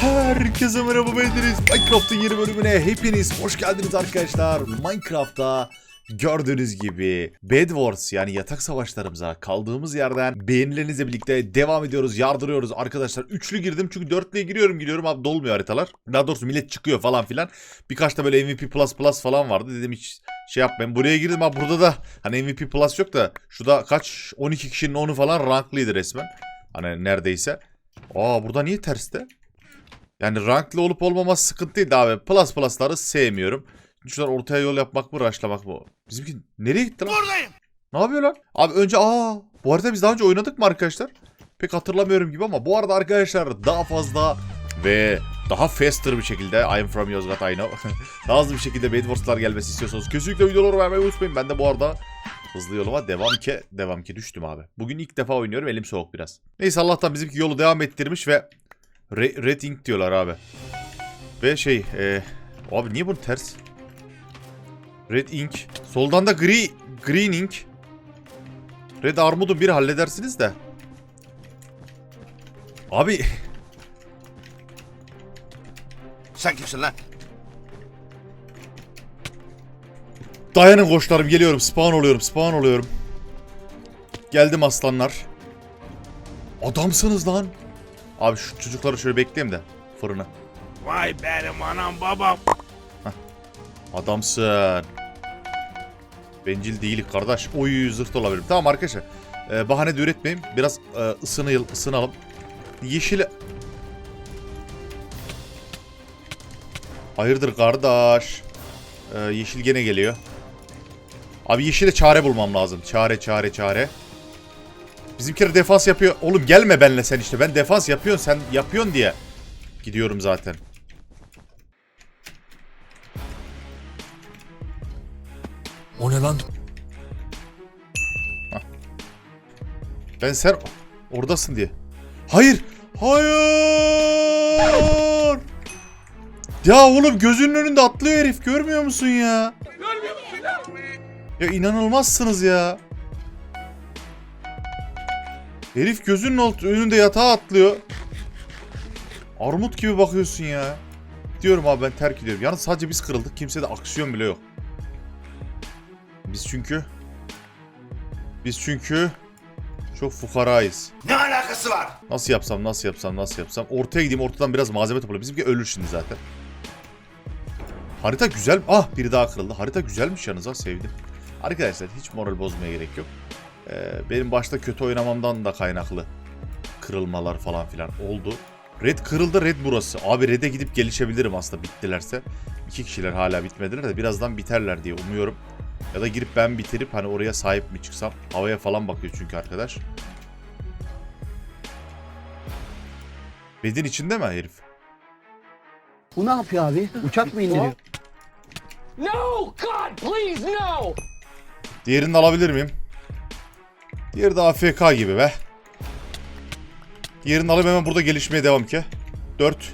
Herkese merhaba ben Deniz. Minecraft'ın yeni bölümüne hepiniz hoş geldiniz arkadaşlar. Minecraft'ta gördüğünüz gibi Bed Wars yani yatak savaşlarımıza kaldığımız yerden beğenilerinizle birlikte devam ediyoruz. Yardırıyoruz arkadaşlar. Üçlü girdim çünkü dörtlüye giriyorum giriyorum abi dolmuyor haritalar. Daha doğrusu millet çıkıyor falan filan. Birkaç da böyle MVP Plus Plus falan vardı. Dedim hiç şey yapmayın. Buraya girdim abi burada da hani MVP Plus yok da şurada kaç 12 kişinin 10'u falan ranklıydı resmen. Hani neredeyse. Aa burada niye terste? Yani ranklı olup olmaması sıkıntı değil de abi. Plus plus'ları sevmiyorum. Şuradan ortaya yol yapmak mı, raşlamak mı? Bizimki nereye gitti lan? Buradayım. Ne yapıyor lan? Abi önce aa bu arada biz daha önce oynadık mı arkadaşlar? Pek hatırlamıyorum gibi ama bu arada arkadaşlar daha fazla ve daha faster bir şekilde I'm from Yozgat I know. daha hızlı bir şekilde Bed Wars'lar gelmesi istiyorsanız kesinlikle videoları vermeyi unutmayın. Ben de bu arada hızlı yoluma devam ki devam ki düştüm abi. Bugün ilk defa oynuyorum elim soğuk biraz. Neyse Allah'tan bizimki yolu devam ettirmiş ve Re- Red Ink diyorlar abi. Ve şey e, abi niye bu ters? Red Ink. Soldan da gri Green Ink. Red Armud'un biri halledersiniz de. Abi Sen kimsin lan? dayanın koçlarım geliyorum. Spawn oluyorum. Spawn oluyorum. Geldim aslanlar. Adamsınız lan. Abi şu çocukları şöyle bekleyeyim de fırına. Vay benim anam babam. Adamsın. Bencil değilik kardeş. Oy zırt olabilirim. Tamam arkadaşlar. Ee, bahane de üretmeyin. Biraz e, ısınayım, ısınalım. Yeşil... Hayırdır kardeş. Ee, yeşil gene geliyor. Abi yeşile çare bulmam lazım. Çare çare çare. Bizimkiler defans yapıyor. Oğlum gelme benle sen işte. Ben defans yapıyorsun sen yapıyorsun diye. Gidiyorum zaten. O ne lan? Ben sen oradasın diye. Hayır. Hayır. Ya oğlum gözünün önünde atlıyor herif. Görmüyor musun ya? Ya inanılmazsınız ya. Herif gözünün alt- önünde yatağa atlıyor. Armut gibi bakıyorsun ya. Diyorum abi ben terk ediyorum. Yalnız sadece biz kırıldık. Kimsede aksiyon bile yok. Biz çünkü... Biz çünkü... Çok fukarayız. Ne alakası var? Nasıl yapsam, nasıl yapsam, nasıl yapsam. Ortaya gideyim, ortadan biraz malzeme toplayayım. Bizimki ölür şimdi zaten. Harita güzel. Ah biri daha kırıldı. Harita güzelmiş yalnız ha sevdim. Arkadaşlar hiç moral bozmaya gerek yok. Ee, benim başta kötü oynamamdan da kaynaklı kırılmalar falan filan oldu. Red kırıldı, red burası. Abi red'e gidip gelişebilirim aslında bittilerse. İki kişiler hala bitmediler de birazdan biterler diye umuyorum. Ya da girip ben bitirip hani oraya sahip mi çıksam. Havaya falan bakıyor çünkü arkadaş. Bedin içinde mi herif? Bu ne yapıyor abi? Uçak mı indiriyor? No! God, please, no! Diğerini alabilir miyim? Diğeri de AFK gibi be. Diğerini alayım hemen burada gelişmeye devam ki. 4.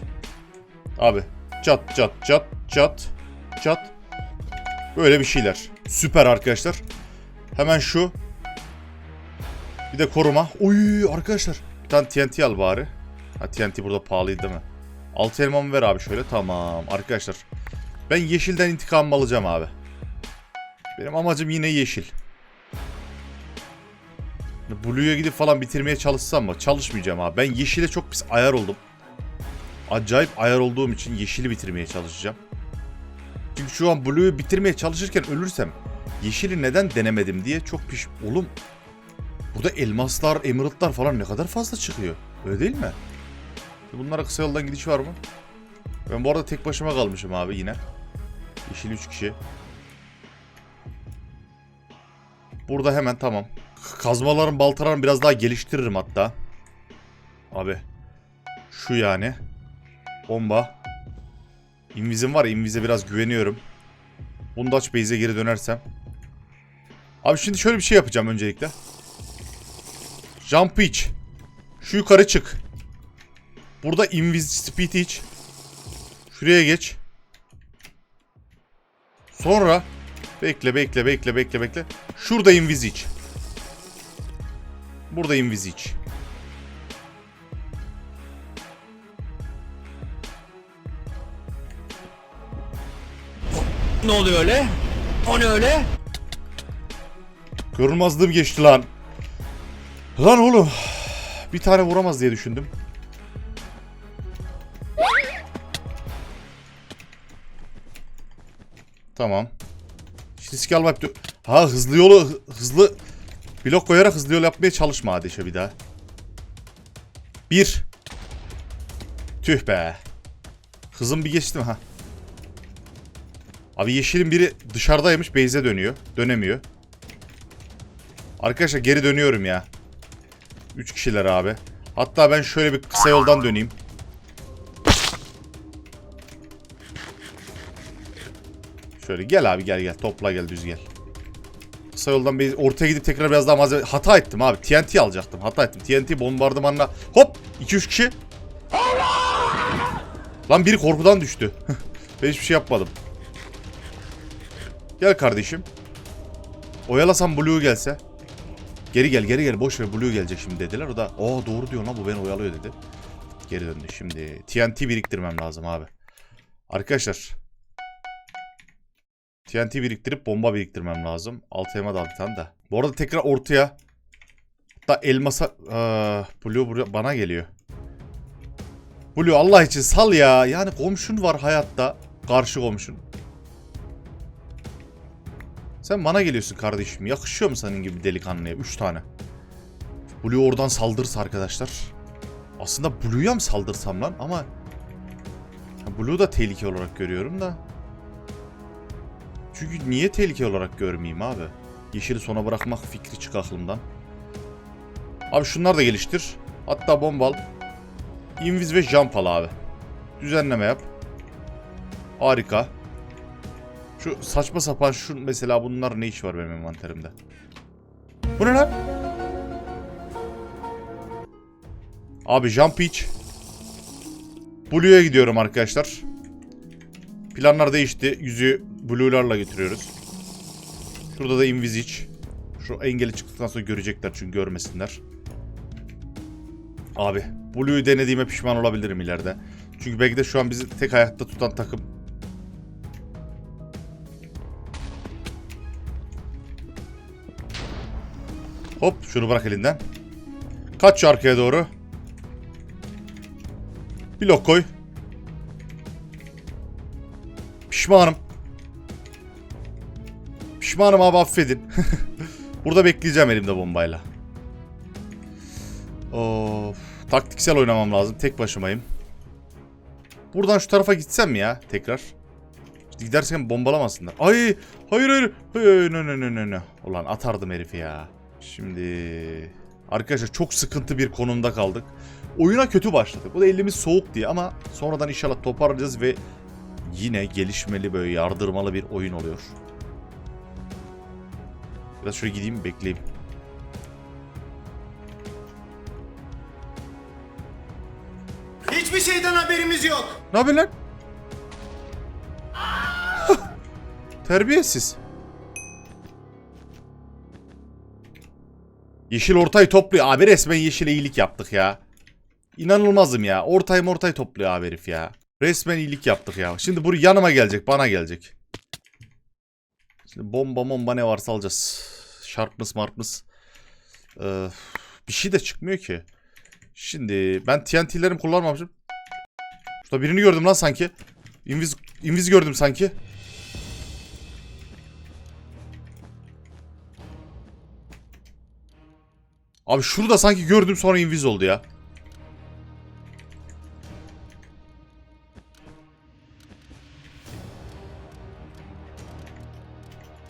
Abi. Çat çat çat çat çat. Böyle bir şeyler. Süper arkadaşlar. Hemen şu. Bir de koruma. Oy arkadaşlar. Bir tane TNT al bari. Ha TNT burada pahalıydı değil mi? Altı elmamı ver abi şöyle. Tamam arkadaşlar. Ben yeşilden intikam alacağım abi. Benim amacım yine yeşil. Blue'ya gidip falan bitirmeye çalışsam mı? Çalışmayacağım abi. Ben yeşile çok pis ayar oldum. Acayip ayar olduğum için yeşili bitirmeye çalışacağım. Çünkü şu an Blue'yu bitirmeye çalışırken ölürsem yeşili neden denemedim diye çok piş... Oğlum burada elmaslar, emeraldlar falan ne kadar fazla çıkıyor. Öyle değil mi? Bunlara kısa yoldan gidiş var mı? Ben bu arada tek başıma kalmışım abi yine. Yeşil 3 kişi. Burada hemen tamam. Kazmaların baltalarını biraz daha geliştiririm hatta. Abi. Şu yani. Bomba. Invizim var invize biraz güveniyorum. Bundaç base'e geri dönersem. Abi şimdi şöyle bir şey yapacağım öncelikle. Jump iç. Şu yukarı çık. Burada invis speed iç. Şuraya geç. Sonra bekle bekle bekle bekle bekle. Şurada invis iç. Buradayım Vizic. Ne oluyor öyle? O ne öyle? Görünmezliğim geçti lan. Lan oğlum. Bir tane vuramaz diye düşündüm. Tamam. Risk almak... Ha hızlı yolu hızlı Blok koyarak hızlı yol yapmaya çalışma Adeşe bir daha. Bir. Tüh be. Hızım bir geçti mi ha? Abi yeşilin biri dışarıdaymış base'e dönüyor. Dönemiyor. Arkadaşlar geri dönüyorum ya. 3 kişiler abi. Hatta ben şöyle bir kısa yoldan döneyim. Şöyle gel abi gel gel topla gel düz gel. Kısa yoldan bir ortaya gidip tekrar biraz daha malzeme... Hata ettim abi. TNT alacaktım. Hata ettim. TNT bombardımanla... Hop! 2-3 kişi. Lan biri korkudan düştü. ben hiçbir şey yapmadım. Gel kardeşim. Oyalasam Blue gelse. Geri gel geri gel boş ver Blue gelecek şimdi dediler. O da aa doğru diyor lan bu beni oyalıyor dedi. Geri döndü şimdi. TNT biriktirmem lazım abi. Arkadaşlar. TNT biriktirip bomba biriktirmem lazım. Altı elma da bir tane de. Bu arada tekrar ortaya. Hatta elmasa... Aa, Blue buraya bana geliyor. Blue Allah için sal ya. Yani komşun var hayatta. Karşı komşun. Sen bana geliyorsun kardeşim. Yakışıyor mu senin gibi delikanlıya? Üç tane. Blue oradan saldırırsa arkadaşlar. Aslında Blue'ya mı saldırsam lan? Ama... Blue da tehlike olarak görüyorum da. Çünkü niye tehlike olarak görmeyeyim abi? Yeşili sona bırakmak fikri çık aklımdan. Abi şunlar da geliştir. Hatta bombal. Invis ve jump al abi. Düzenleme yap. Harika. Şu saçma sapan şu mesela bunlar ne iş var benim envanterimde? Bu ne lan? Abi jump hiç. Blue'ya gidiyorum arkadaşlar. Planlar değişti. Yüzü Blue'larla getiriyoruz. Şurada da Invisic. Şu engeli çıktıktan sonra görecekler çünkü görmesinler. Abi Blue'yu denediğime pişman olabilirim ileride. Çünkü belki de şu an bizi tek hayatta tutan takım Hop şunu bırak elinden. Kaç arkaya doğru. Blok koy. Pişmanım. Pişmanım abi affedin. Burada bekleyeceğim elimde bombayla. Of. Taktiksel oynamam lazım. Tek başımayım. Buradan şu tarafa gitsem ya tekrar? Gidersen bombalamasınlar. Ay hayır hayır. Hayır no no no no. Ulan atardım herifi ya. Şimdi arkadaşlar çok sıkıntı bir konumda kaldık. Oyuna kötü başladık. Bu da elimiz soğuk diye ama sonradan inşallah toparlayacağız ve yine gelişmeli böyle yardırmalı bir oyun oluyor. Biraz şöyle gideyim bekleyeyim. Hiçbir şeyden haberimiz yok. Ne yapıyorsun lan? Terbiyesiz. Yeşil ortayı topluyor. Abi resmen yeşile iyilik yaptık ya. İnanılmazım ya. Ortayı mortayı topluyor abi herif ya. Resmen iyilik yaptık ya. Şimdi bu yanıma gelecek. Bana gelecek. Şimdi bomba bomba ne varsa alacağız. Sharpness marpness. Ee, bir şey de çıkmıyor ki. Şimdi ben TNT'lerimi kullanmamışım. Şurada birini gördüm lan sanki. Invis, invis gördüm sanki. Abi şurada sanki gördüm sonra invis oldu ya.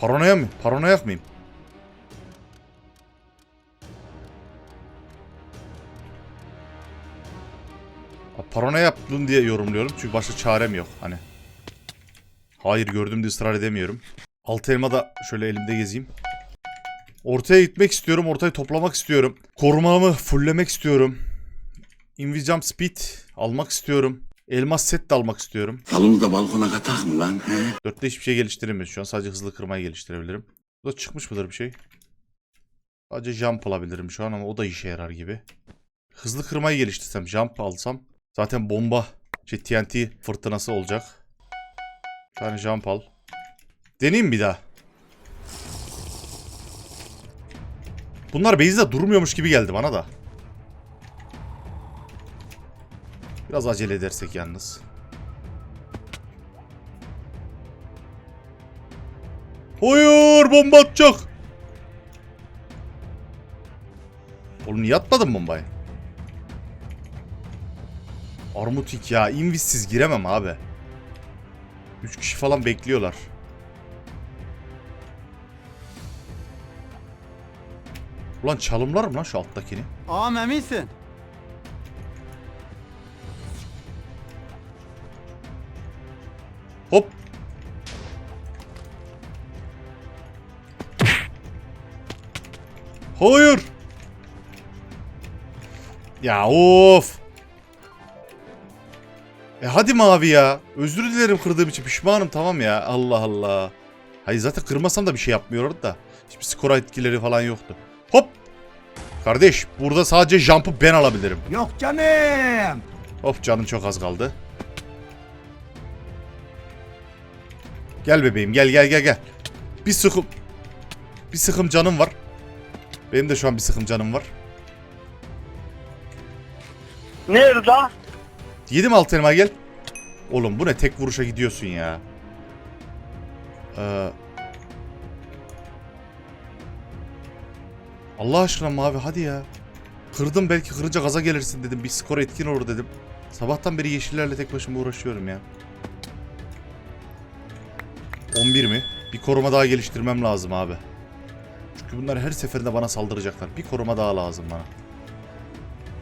Paranoya mı? Paranoyak mıyım? Paranoya yaptım diye yorumluyorum. Çünkü başka çarem yok hani. Hayır gördüm diye ısrar edemiyorum. Altı elma da şöyle elimde gezeyim. Ortaya gitmek istiyorum. Ortayı toplamak istiyorum. Korumamı fulllemek istiyorum. Invisium Speed almak istiyorum. Elmas set de almak istiyorum. Salonu da balkona katak mı lan? He? Dörtte hiçbir şey geliştiremiyoruz şu an. Sadece hızlı kırmayı geliştirebilirim. Bu da çıkmış mıdır bir şey? Sadece jump alabilirim şu an ama o da işe yarar gibi. Hızlı kırmayı geliştirsem, jump alsam zaten bomba, şey TNT fırtınası olacak. Bir tane jump al. Deneyeyim bir daha. Bunlar base'de durmuyormuş gibi geldi bana da. Biraz acele edersek yalnız. Hayır bomba atacak. Oğlum niye atmadın bombayı? Armutik ya. Invissiz giremem abi. 3 kişi falan bekliyorlar. Ulan çalımlar mı lan şu alttakini? Ağam eminsin. Hayır. Ya of. E hadi mavi ya. Özür dilerim kırdığım için pişmanım tamam ya. Allah Allah. Hayır zaten kırmasam da bir şey yapmıyordu da. Hiçbir skora etkileri falan yoktu. Hop. Kardeş burada sadece jump'ı ben alabilirim. Yok canım. Of canın çok az kaldı. Gel bebeğim gel gel gel gel. Bir sıkım. Bir sıkım canım var. Benim de şu an bir sıkım canım var. Nerede? Yedim alt elma gel. Oğlum bu ne tek vuruşa gidiyorsun ya. Ee... Allah aşkına mavi hadi ya. Kırdım belki kırınca gaza gelirsin dedim. Bir skor etkin olur dedim. Sabahtan beri yeşillerle tek başıma uğraşıyorum ya. 11 mi? Bir koruma daha geliştirmem lazım abi. Çünkü bunlar her seferinde bana saldıracaklar. Bir koruma daha lazım bana.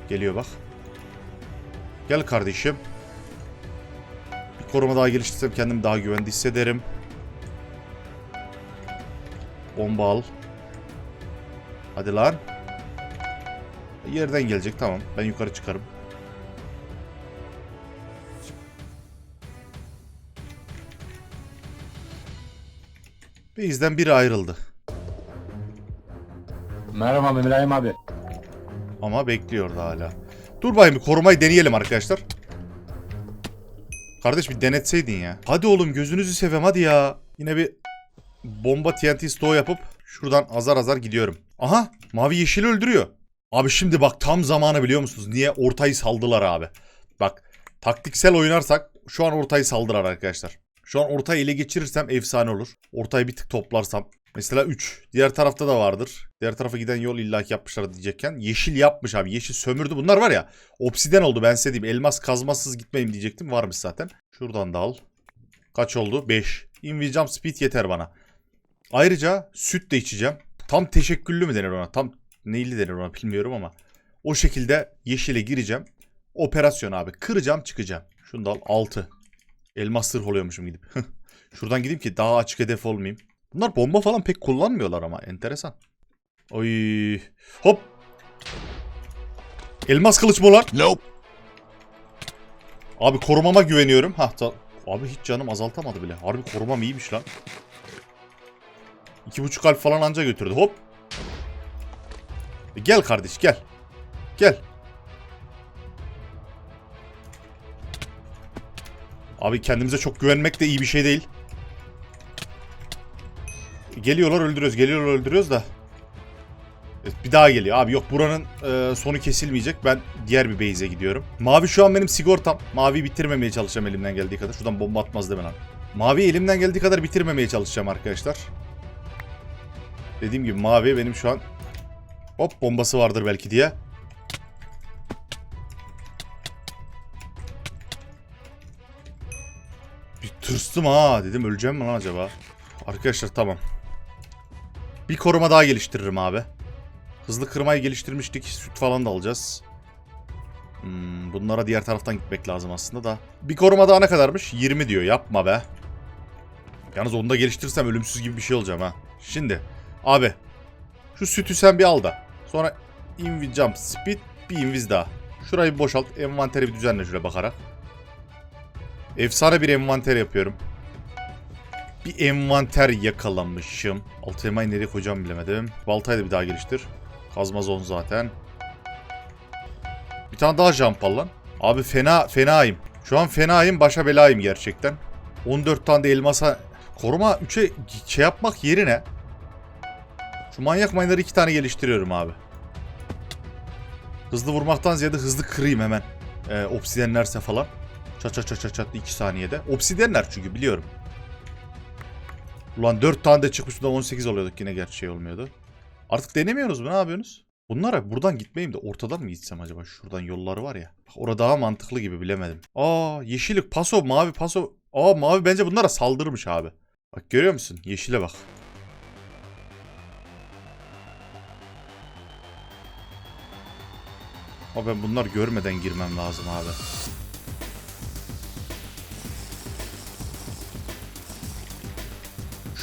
Geliyor bak. Gel kardeşim. Bir koruma daha geliştirsem kendimi daha güvende hissederim. Bomba al. Hadi lan. Yerden gelecek tamam. Ben yukarı çıkarım. Base'den biri ayrıldı. Merhaba İbrahim abi. Ama bekliyordu hala. Dur bakayım bir korumayı deneyelim arkadaşlar. Kardeş bir denetseydin ya. Hadi oğlum gözünüzü seveyim hadi ya. Yine bir bomba TNT stoğu yapıp şuradan azar azar gidiyorum. Aha mavi yeşili öldürüyor. Abi şimdi bak tam zamanı biliyor musunuz? Niye ortayı saldılar abi. Bak taktiksel oynarsak şu an ortayı saldılar arkadaşlar. Şu an ortayı ele geçirirsem efsane olur. Ortayı bir tık toplarsam. Mesela 3. Diğer tarafta da vardır. Diğer tarafa giden yol illaki yapmışlar diyecekken. Yeşil yapmış abi. Yeşil sömürdü. Bunlar var ya. Obsiden oldu ben size diyeyim. Elmas kazmasız gitmeyeyim diyecektim. Varmış zaten. Şuradan da al. Kaç oldu? 5. Invisible speed yeter bana. Ayrıca süt de içeceğim. Tam teşekküllü mü denir ona? Tam neyli denir ona bilmiyorum ama. O şekilde yeşile gireceğim. Operasyon abi. Kıracağım çıkacağım. Şunu da al. 6. Elmas sırf oluyormuşum gidip. Şuradan gideyim ki daha açık hedef olmayayım. Bunlar bomba falan pek kullanmıyorlar ama enteresan. Oy. Hop. Elmas kılıç mı lan? Nope. Abi korumama güveniyorum. Hah Abi hiç canım azaltamadı bile. Harbi korumam iyiymiş lan. İki buçuk kalp falan anca götürdü. Hop. E gel kardeş gel. Gel. Abi kendimize çok güvenmek de iyi bir şey değil. Geliyorlar öldürüyoruz. Geliyorlar öldürüyoruz da. Evet, Bir daha geliyor. Abi yok buranın e, sonu kesilmeyecek. Ben diğer bir base'e gidiyorum. Mavi şu an benim sigortam. Mavi bitirmemeye çalışacağım elimden geldiği kadar. Şuradan bomba atmaz mi lan? Mavi elimden geldiği kadar bitirmemeye çalışacağım arkadaşlar. Dediğim gibi mavi benim şu an hop bombası vardır belki diye. Bir tırstım ha dedim öleceğim mi lan acaba? Arkadaşlar tamam. Bir koruma daha geliştiririm abi. Hızlı kırmayı geliştirmiştik. Süt falan da alacağız. Hmm, bunlara diğer taraftan gitmek lazım aslında da. Bir koruma daha ne kadarmış? 20 diyor. Yapma be. Yalnız onu da geliştirirsem ölümsüz gibi bir şey olacağım ha. Şimdi. Abi. Şu sütü sen bir al da. Sonra invi jump speed bir inviz daha. Şurayı bir boşalt. Envanteri bir düzenle şöyle bakarak. Efsane bir envanter yapıyorum. Bir envanter yakalamışım. Altı elmayı nereye koyacağım bilemedim. Baltayı da bir daha geliştir. Kazma zon zaten. Bir tane daha jump al lan. Abi fena fenayım. Şu an fenayım başa belayım gerçekten. 14 tane de elmasa Koruma 3'e şey yapmak yerine şu manyak mayınları iki tane geliştiriyorum abi. Hızlı vurmaktan ziyade hızlı kırayım hemen. Ee, obsidenlerse falan. Çat çat çat çat 2 saniyede. Obsidenler çünkü biliyorum. Ulan 4 tane de çıkmış da 18 oluyorduk yine gerçi şey olmuyordu. Artık denemiyoruz mu ne yapıyorsunuz? Bunlara buradan gitmeyeyim de ortadan mı gitsem acaba? Şuradan yolları var ya. Orada daha mantıklı gibi bilemedim. Aa yeşillik paso mavi paso. Aa mavi bence bunlara saldırmış abi. Bak görüyor musun? Yeşile bak. Ama ben bunlar görmeden girmem lazım abi.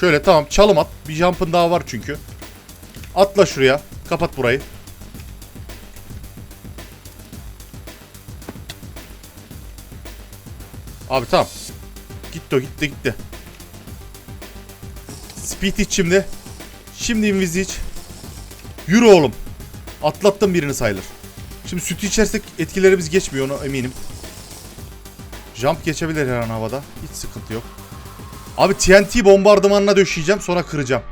Şöyle tamam çalım at. Bir jump'ın daha var çünkü. Atla şuraya. Kapat burayı. Abi tamam. Gitti o gitti gitti. Speed iç şimdi. Şimdi inviz iç. Yürü oğlum. Atlattım birini sayılır. Şimdi sütü içersek etkilerimiz geçmiyor onu eminim. Jump geçebilir her an havada. Hiç sıkıntı yok. Abi TNT bombardımanına döşeyeceğim sonra kıracağım.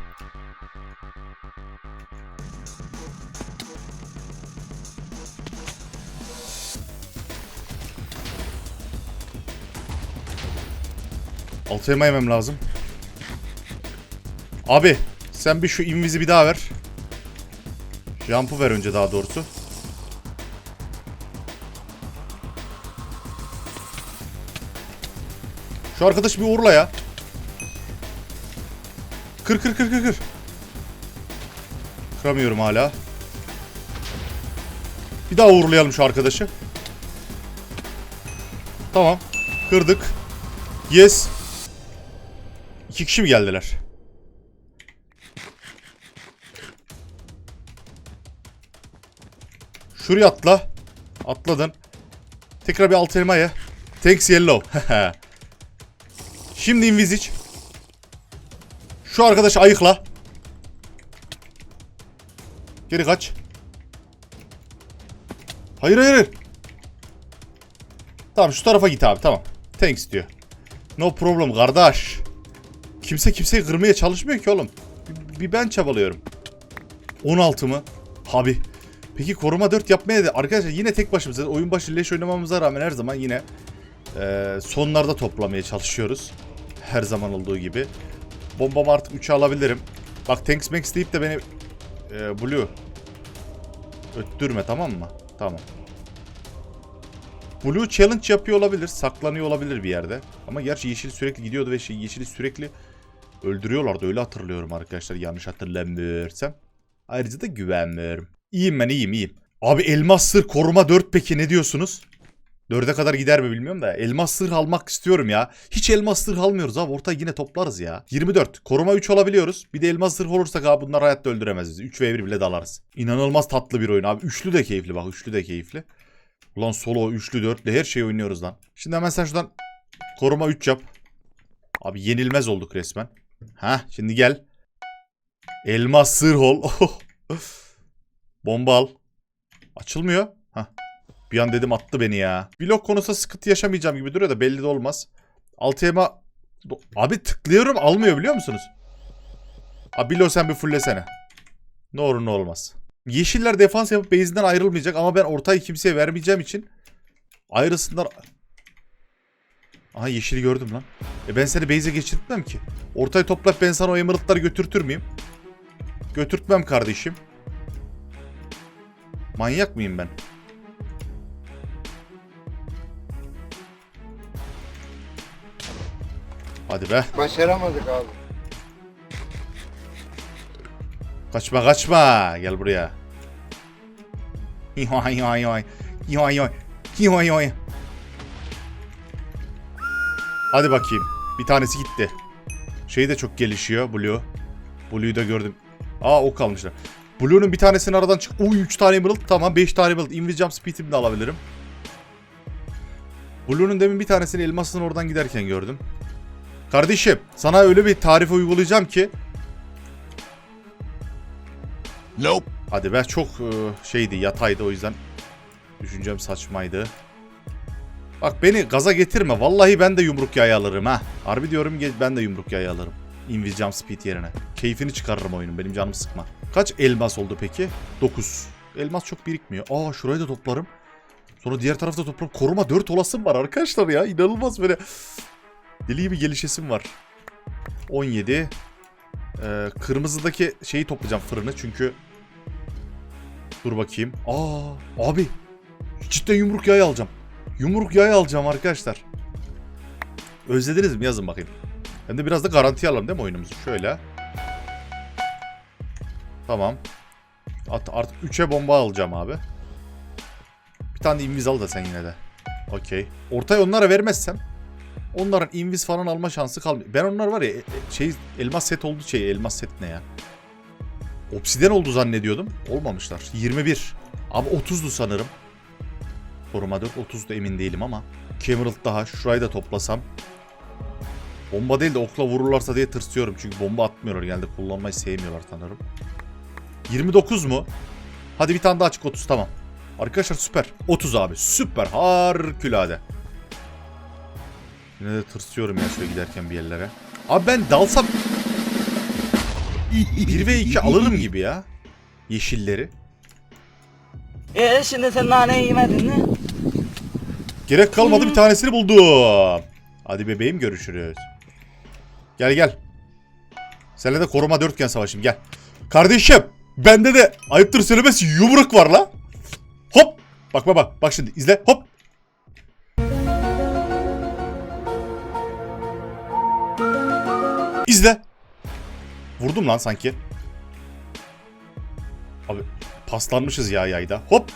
Altı elma yemem lazım. Abi sen bir şu invizi bir daha ver. Jump'ı ver önce daha doğrusu. Şu arkadaş bir uğurla ya. Kır kır kır kır kır. Kıramıyorum hala. Bir daha uğurlayalım şu arkadaşı. Tamam. Kırdık. Yes. İki kişi mi geldiler? Şuraya atla. Atladın. Tekrar bir alt elma. Thanks yellow. Şimdi invizic. Şu arkadaş ayıkla. Geri kaç. Hayır hayır. Tamam şu tarafa git abi tamam. Thanks diyor. No problem kardeş. Kimse kimseyi kırmaya çalışmıyor ki oğlum. Bir, bir ben çabalıyorum. 16 mı? Abi. Peki koruma 4 yapmaya da arkadaşlar yine tek başımıza oyun başı leş oynamamıza rağmen her zaman yine e, sonlarda toplamaya çalışıyoruz. Her zaman olduğu gibi. Bombamı artık 3'e alabilirim. Bak Tanks Max deyip de beni e, Blue öttürme tamam mı? Tamam. Blue challenge yapıyor olabilir. Saklanıyor olabilir bir yerde. Ama gerçi yeşil sürekli gidiyordu ve şey, yeşili sürekli öldürüyorlardı. Öyle hatırlıyorum arkadaşlar yanlış hatırlamıyorsam. Ayrıca da güvenmiyorum. İyiyim ben iyiyim iyiyim. Abi elmas sır koruma 4 peki ne diyorsunuz? 4'e kadar gider mi bilmiyorum da. Elmas sırh almak istiyorum ya. Hiç elmas sırh almıyoruz abi. Ortaya yine toplarız ya. 24. Koruma 3 olabiliyoruz. Bir de elmas sırh olursak abi bunlar hayatta öldüremez bizi. 3 ve 1 bile dalarız. İnanılmaz tatlı bir oyun abi. Üçlü de keyifli bak. Üçlü de keyifli. Ulan solo, üçlü, dörtlü her şeyi oynuyoruz lan. Şimdi hemen sen şuradan koruma 3 yap. Abi yenilmez olduk resmen. Ha şimdi gel. Elmas sırh ol. Bomba al. Açılmıyor. Hah. Bir an dedim attı beni ya. Blok konusunda sıkıntı yaşamayacağım gibi duruyor da belli de olmaz. Altı yema... Abi tıklıyorum almıyor biliyor musunuz? Abi Bilo sen bir fullesene. Ne olur ne olmaz. Yeşiller defans yapıp base'inden ayrılmayacak ama ben ortayı kimseye vermeyeceğim için ayrısınlar. Aha yeşili gördüm lan. E ben seni base'e geçirtmem ki. Ortayı toplayıp ben sana o emerald'ları götürtür müyüm? Götürtmem kardeşim. Manyak mıyım ben? Hadi be. Başaramadık abi. Kaçma kaçma. Gel buraya. Yoy yoy yoy. Yoy yoy. Yoy yoy. Hadi bakayım. Bir tanesi gitti. Şey de çok gelişiyor Blue. Blue'yu da gördüm. Aa o kalmışlar. Blue'nun bir tanesini aradan çık. Uy 3 tane emerald. Tamam 5 tane emerald. Invis jump speed'imi de alabilirim. Blue'nun demin bir tanesini elmasın oradan giderken gördüm. Kardeşim sana öyle bir tarif uygulayacağım ki Nope. Hadi be çok e, şeydi yataydı o yüzden düşüncem saçmaydı. Bak beni gaza getirme. Vallahi ben de yumruk yayı alırım ha. Harbi diyorum ben de yumruk yayı alırım. Invis Jump Speed yerine. Keyfini çıkarırım oyunun. Benim canımı sıkma. Kaç elmas oldu peki? 9. Elmas çok birikmiyor. Aa şurayı da toplarım. Sonra diğer tarafta toplarım. Koruma 4 olasım var arkadaşlar ya. İnanılmaz böyle. Deli gibi gelişesim var. 17. Ee, kırmızıdaki şeyi toplayacağım fırını çünkü Dur bakayım. Aa abi. Cidden yumruk yayı alacağım. Yumruk yayı alacağım arkadaşlar. Özlediniz mi? Yazın bakayım. Hem de biraz da garanti alalım değil mi oyunumuzu? Şöyle. Tamam. At, artık 3'e bomba alacağım abi. Bir tane de inviz da sen yine de. Okey. Ortaya onlara vermezsem onların inviz falan alma şansı kalmıyor. Ben onlar var ya e- e- şey elmas set oldu şey elmas set ne ya? Obsiden oldu zannediyordum. Olmamışlar. 21. Abi 30'du sanırım. Koruma 4 30'da emin değilim ama. Cameron daha. Şurayı da toplasam. Bomba değil de okla vururlarsa diye tırsıyorum. Çünkü bomba atmıyorlar. Genelde kullanmayı sevmiyorlar sanırım. 29 mu? Hadi bir tane daha açık 30 tamam. Arkadaşlar süper. 30 abi. Süper. Harikulade. Yine de tırsıyorum ya şöyle giderken bir yerlere. Abi ben dalsam 1 ve 2 alırım gibi ya. Yeşilleri. Ee şimdi sen nane yemedin mi? Gerek kalmadı bir tanesini buldum. Hadi bebeğim görüşürüz. Gel gel. Seninle de koruma dörtgen savaşım gel. Kardeşim bende de ayıptır söylemesi yumruk var la. Hop. Bak bak bak. Bak şimdi izle hop. İzle. Vurdum lan sanki. Abi paslanmışız ya yayda. Hop.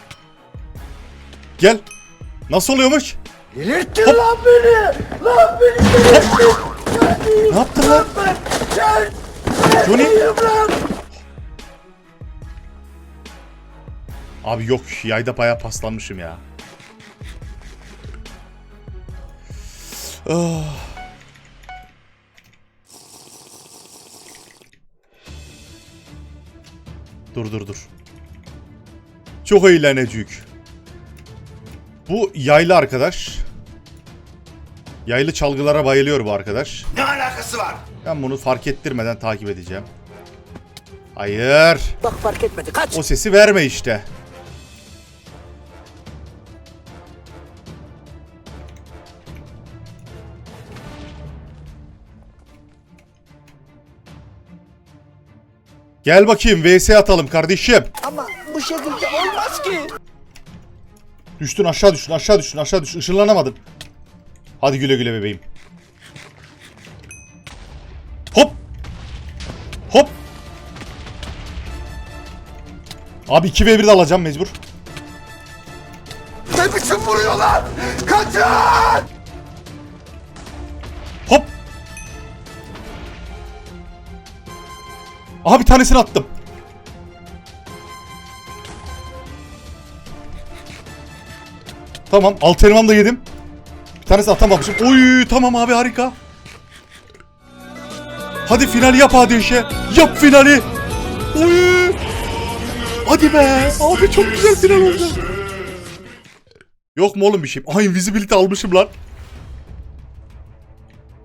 Gel. Nasıl oluyormuş? Delirttin lan beni. Lan beni Ne yaptın lan? Johnny. Abi yok yayda bayağı paslanmışım ya. Ah. Dur dur dur. Çok eğlenecek. Bu yaylı arkadaş. Yaylı çalgılara bayılıyor bu arkadaş. Ne alakası var? Ben bunu fark ettirmeden takip edeceğim. Hayır. Bak fark etmedi kaç. O sesi verme işte. Gel bakayım vs atalım kardeşim. Ama bu şekilde olmaz ki. Düştün aşağı düştün aşağı düştün aşağı düştün ışınlanamadın. Hadi güle güle bebeğim. Hop. Hop. Abi 2v1 de alacağım mecbur. Ne biçim vuruyorlar? Kaçın! Aha bir tanesini attım. Tamam alt elmam da yedim. Bir tanesi atamamışım. Oy tamam abi harika. Hadi finali yap hadi işe. Yap finali. Oy. Hadi be. Abi çok güzel final oldu. Yok mu oğlum bir şey? Ay invisibility almışım lan.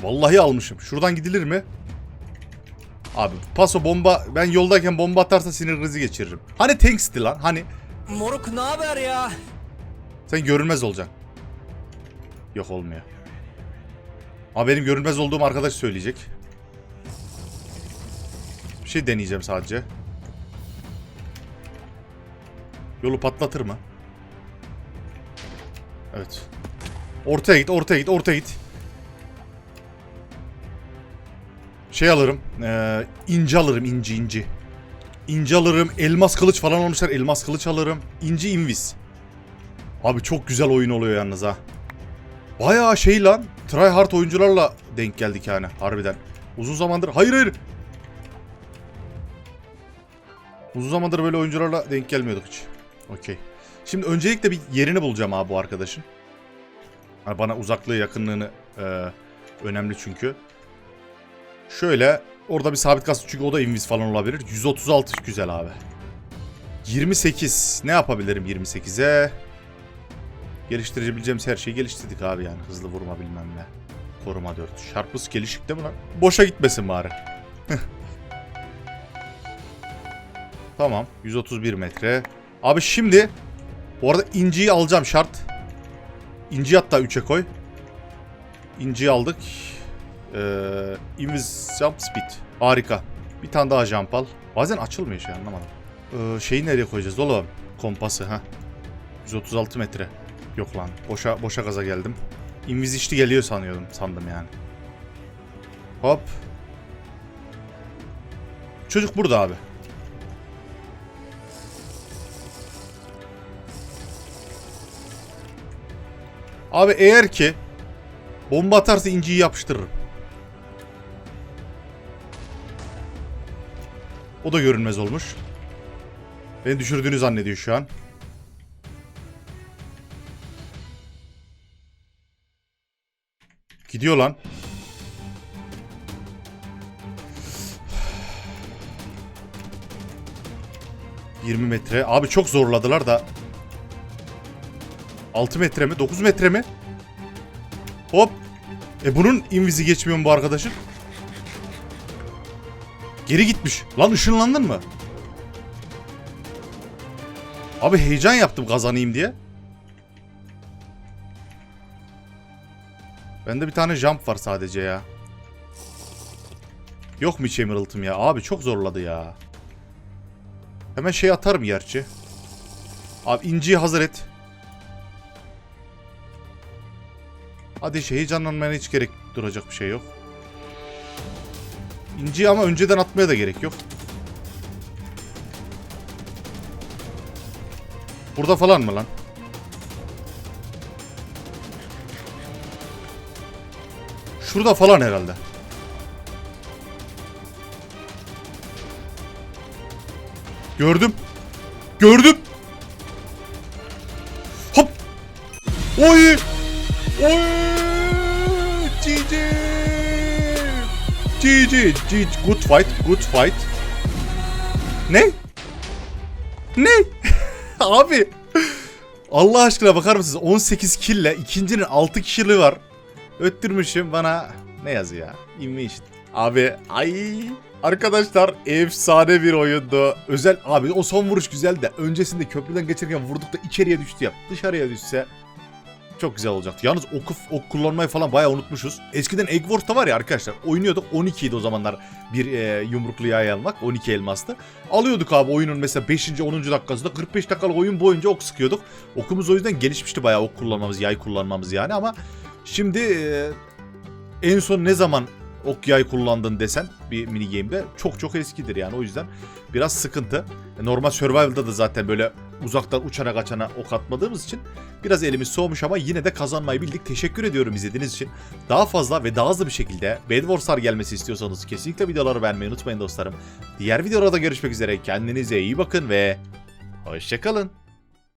Vallahi almışım. Şuradan gidilir mi? Abi paso bomba ben yoldayken bomba atarsa sinir krizi geçiririm. Hani tanksti lan hani Moruk ne haber ya? sen görünmez olacaksın. Yok olmuyor. Ama benim görünmez olduğum arkadaş söyleyecek. Bir şey deneyeceğim sadece. Yolu patlatır mı? Evet. Ortaya git, ortaya git, ortaya git. Şey alırım. Eee inci alırım, inci inci. İnci alırım. Elmas kılıç falan olmuşlar. Elmas kılıç alırım. İnci invis. Abi çok güzel oyun oluyor yalnız ha. Bayağı şey lan. Try hard oyuncularla denk geldik yani harbiden. Uzun zamandır... Hayır hayır. Uzun zamandır böyle oyuncularla denk gelmiyorduk hiç. Okey. Şimdi öncelikle bir yerini bulacağım abi bu arkadaşın. Bana uzaklığı yakınlığını e, önemli çünkü. Şöyle orada bir sabit kas çünkü o da invis falan olabilir. 136 güzel abi. 28 ne yapabilirim 28'e? Geliştirebileceğimiz her şeyi geliştirdik abi yani. Hızlı vurma bilmem ne. Koruma 4. Şarpıs gelişik değil mi lan? Boşa gitmesin bari. tamam. 131 metre. Abi şimdi bu arada inciyi alacağım şart. İnci hatta 3'e koy. İnciyi aldık. Ee, Invis Jump Speed. Harika. Bir tane daha jump al. Bazen açılmıyor şey anlamadım. Ee, şeyi nereye koyacağız oğlum? Kompası ha. 136 metre. Yok lan. Boşa boşa gaza geldim. Invis işli geliyor sanıyordum. Sandım yani. Hop. Çocuk burada abi. Abi eğer ki bomba atarsa inciyi yapıştırırım. O da görünmez olmuş. Beni düşürdüğünü zannediyor şu an. Gidiyor lan. ...20 metre. Abi çok zorladılar da... 6 metre mi? 9 metre mi? Hop. E bunun invizi geçmiyor mu bu arkadaşın? Geri gitmiş. Lan ışınlandın mı? Abi heyecan yaptım kazanayım diye. Bende bir tane jump var sadece ya. Yok mu hiç ya? Abi çok zorladı ya. Hemen şey atarım gerçi. Abi inciyi hazır et. Hadi şey heyecanlanmaya hiç gerek duracak bir şey yok. İnciyi ama önceden atmaya da gerek yok. Burada falan mı lan? Şurada falan herhalde. Gördüm. Gördüm. Hop. Oy. Oy. GG. GG. Good fight. Good fight. Ne? Ne? Abi. Allah aşkına bakar mısınız? 18 kille ikincinin 6 kişiliği var. Öttürmüşüm bana ne yazıyor ya? İnme işte. Abi ay Arkadaşlar efsane bir oyundu. Özel abi o son vuruş güzel de öncesinde köprüden geçerken vurduk da içeriye düştü ya. Dışarıya düşse çok güzel olacaktı. Yalnız ok, ok kullanmayı falan bayağı unutmuşuz. Eskiden Egg Wars'ta var ya arkadaşlar oynuyorduk 12 idi o zamanlar bir e, yumruklu yay almak 12 elmastı. Alıyorduk abi oyunun mesela 5. 10. dakikasında 45 dakikalık oyun boyunca ok sıkıyorduk. Okumuz o yüzden gelişmişti bayağı ok kullanmamız yay kullanmamız yani ama şimdi e, en son ne zaman ok yay kullandın desen bir mini game'de çok çok eskidir yani o yüzden biraz sıkıntı. E, Normal survival'da da zaten böyle uzaktan uçana kaçana ok atmadığımız için biraz elimiz soğumuş ama yine de kazanmayı bildik. Teşekkür ediyorum izlediğiniz için. Daha fazla ve daha hızlı bir şekilde Bed Wars'lar gelmesi istiyorsanız kesinlikle videoları beğenmeyi unutmayın dostlarım. Diğer videolarda görüşmek üzere. Kendinize iyi bakın ve hoşçakalın.